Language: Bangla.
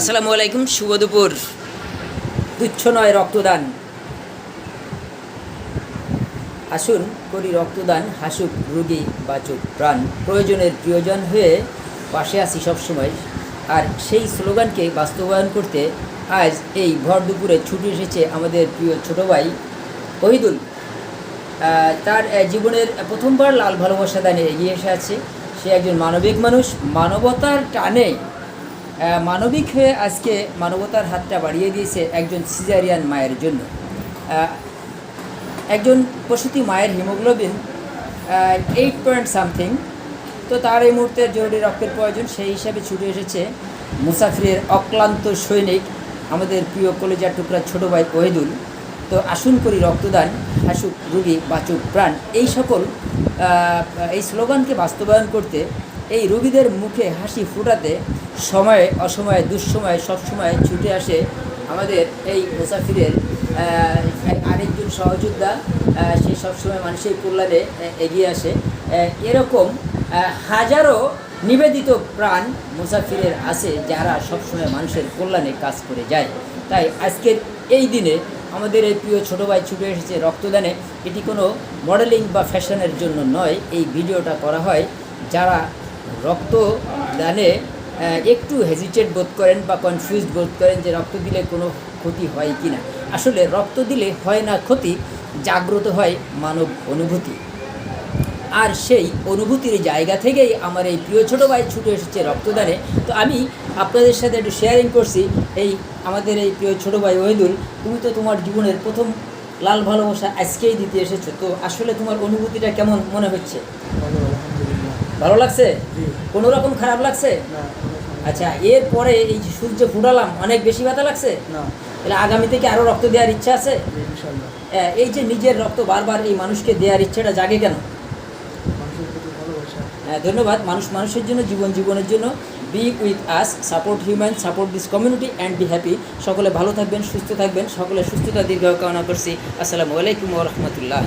আসসালামু আলাইকুম, শুভ দুপুর। তুচ্ছ নয় রক্তদান। আসুন করি রক্তদান, হাসুক রুগী, বাচুক প্রাণ। প্রয়োজনের প্রিয়জন হয়ে পাশে আছি সবসময়। আর সেই স্লোগানকে বাস্তবায়ন করতে আজ এই ভর দুপুরে ছুটি এসেছে আমাদের প্রিয় ছোট ভাই ওহিদুল। তার জীবনের প্রথমবার লাল ভালোবাসা দানে এগিয়ে এসে আছে। সে একজন মানবিক মানুষ। মানবতার টানে মানবিক হয়ে আজকে মানবতার হাতটা বাড়িয়ে দিয়েছে একজন সিজারিয়ান মায়ের জন্য। একজন প্রসূতি মায়ের হিমোগ্লোবিন এইট পয়েন্ট সামথিং তো তার এই মুহূর্তে জরুরি রক্তের প্রয়োজন, সেই হিসাবে ছুটে এসেছে মুসাফিরের অক্লান্ত সৈনিক, আমাদের প্রিয় কলেজার টুকরা ছোটো ভাই ওহেদুল। তো আসুন করি রক্তদান, হাসুক রুগী বাচুক প্রাণ। এই সকল এই স্লোগানকে বাস্তবায়ন করতে এই রোগীদের মুখে হাসি ফোটাতে সময়ে, অসময়ে, দুঃসময়ে, সবসময় ছুটে আসে আমাদের এই মুসাফিরের আরেকজন সহযোদ্ধা সে সবসময় মানুষের কল্যাণে এগিয়ে আসে। এরকম হাজারো নিবেদিত প্রাণ মুসাফিরের আছে যারা সবসময় মানুষের কল্যাণে কাজ করে যায়। তাই আজকের এই দিনে আমাদের এই প্রিয় ছোটো ভাই ছুটে এসেছে রক্তদানে। এটি কোনো মডেলিং বা ফ্যাশনের জন্য নয়। এই ভিডিওটা করা হয় যারা রক্তদানে আহ, একটু হেজিটেট বোধ করেন বা কনফিউজ বোধ করেন যে রক্ত দিলে কোনো ক্ষতি হয় কি না আসলে রক্ত দিলে হয় না ক্ষতি জাগ্রত হয় মানব অনুভূতি। আর সেই অনুভূতির জায়গা থেকেই আমার এই প্রিয় ছোটো ভাই ছুটে এসেছে রক্তদানে তো আমি আপনাদের সাথে একটু শেয়ারিং করছি এই আমাদের এই প্রিয় ছোটো ভাই ওহিদুল তুমি তো তোমার জীবনের প্রথম লাল ভালোবাসা আজকেই দিতে এসেছ। তো আসলে তোমার অনুভূতিটা কেমন মনে হচ্ছে? ভালো লাগছে? কোনো রকম খারাপ লাগছে? না আচ্ছা এরপরে এই যে সূর্য ফুটালাম অনেক বেশি ব্যথা লাগছে? না। তাহলে আগামী থেকে আরও রক্ত দেওয়ার ইচ্ছা আছে? এই যে নিজের রক্ত বারবার এই মানুষকে দেওয়ার ইচ্ছাটা জাগে কেন? আহ, ধন্যবাদ। মানুষ মানুষের জন্য জীবন জীবনের জন্য। Be with us support human support this community and be happy সকলে ভালো থাকবেন সুস্থ থাকবেন। সকলে সুস্থতা দীর্ঘ কামনা করছি। আসসালামু আলাইকুম রহমতুল্লাহ।